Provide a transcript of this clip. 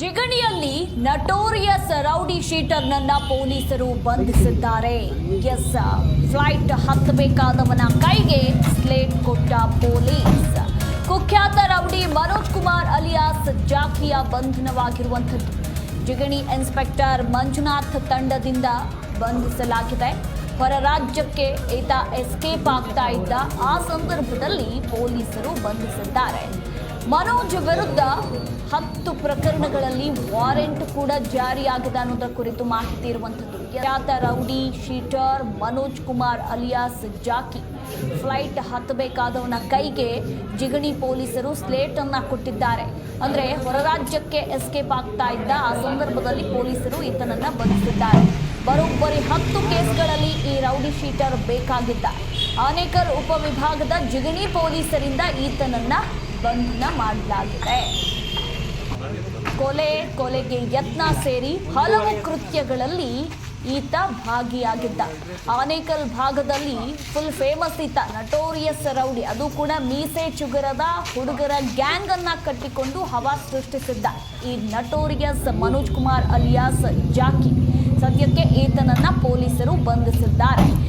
ಜಿಗಣಿಯಲ್ಲಿ notorious rowdy ಶೀಟರ್ನನ್ನ ಪೊಲೀಸರು ಬಂಧಿಸಿದ್ದಾರೆ. S, flight ಹತ್ತಬೇಕಾದವನ ಕೈಗೆ ಸ್ಲೇಟ್ ಕೊಟ್ಟ ಪೊಲೀಸ್. ಕುಖ್ಯಾತ ರೌಡಿ ಮನೋಜ್ ಕುಮಾರ್ ಅಲಿಯಾಸ್ ಜಾಕಿಯ ಬಂಧನವಾಗಿರುವಂಥದ್ದು. ಜಿಗಣಿ ಇನ್ಸ್ಪೆಕ್ಟರ್ ಮಂಜುನಾಥ್ ತಂಡದಿಂದ ಬಂಧಿಸಲಾಗಿದೆ. ಹೊರ ರಾಜ್ಯಕ್ಕೆ ಈತ ಎಸ್ಕೇಪ್ ಆಗ್ತಾ ಇದ್ದ ಆ ಸಂದರ್ಭದಲ್ಲಿ ಪೊಲೀಸರು ಬಂಧಿಸಿದ್ದಾರೆ. ಮನೋಜ್ ವಿರುದ್ಧ ಹತ್ತು ಪ್ರಕರಣಗಳಲ್ಲಿ ವಾರೆಂಟ್ ಕೂಡ ಜಾರಿಯಾಗಿದೆ ಅನ್ನೋದರ ಕುರಿತು ಮಾಹಿತಿ ಇರುವಂಥದ್ದು. ಖ್ಯಾತ rowdy, sheeter Manoj Kumar alias Jackie. Flight ಹತ್ತಬೇಕಾದವನ ಕೈಗೆ ಜಿಗಣಿ ಪೊಲೀಸರು ಸ್ಲೇಟ್ ಅನ್ನ ಕೊಟ್ಟಿದ್ದಾರೆ. ಅಂದ್ರೆ ಹೊರ ರಾಜ್ಯಕ್ಕೆ ಎಸ್ಕೇಪ್ ಆಗ್ತಾ ಇದ್ದ ಆ ಸಂದರ್ಭದಲ್ಲಿ ಪೊಲೀಸರು ಈತನನ್ನ ಬಂಧಿಸಿದ್ದಾರೆ. ಬರೋಬ್ಬರಿ ಹತ್ತು ಕೇಸ್ಗಳಲ್ಲಿ ಈ ರೌಡಿ, ಶೀಟರ್ ಬೇಕಾಗಿದ್ದ. ಆನೇಕರ್ ಉಪವಿಭಾಗದ ಜಿಗಣಿ ಪೊಲೀಸರಿಂದ ಈತನನ್ನ ಬಂಧನ ಮಾಡಲಾಗಿದೆ. ಕೊಲೆ, ಕೊಲೆಗೆ ಯತ್ನ ಸೇರಿ ಹಲವು ಕೃತ್ಯಗಳಲ್ಲಿ ಈತ ಭಾಗಿಯಾಗಿದ್ದ. ಆನೇಕಲ್ ಭಾಗದಲ್ಲಿ ಫುಲ್ ಫೇಮಸ್ ಈತ ನಟೋರಿಯಸ್ ರೌಡಿ. ಅದು ಕೂಡ ಮೀಸೆ ಚುಗರದ ಹುಡುಗರ ಗ್ಯಾಂಗ್ ಅನ್ನ ಕಟ್ಟಿಕೊಂಡು ಹವಾ ಸೃಷ್ಟಿಸಿದ್ದ. ಈ notorious Manoj Kumar alias Jackie. ಸದ್ಯಕ್ಕೆ ಈತನನ್ನ ಪೊಲೀಸರು ಬಂಧಿಸಿದ್ದಾರೆ.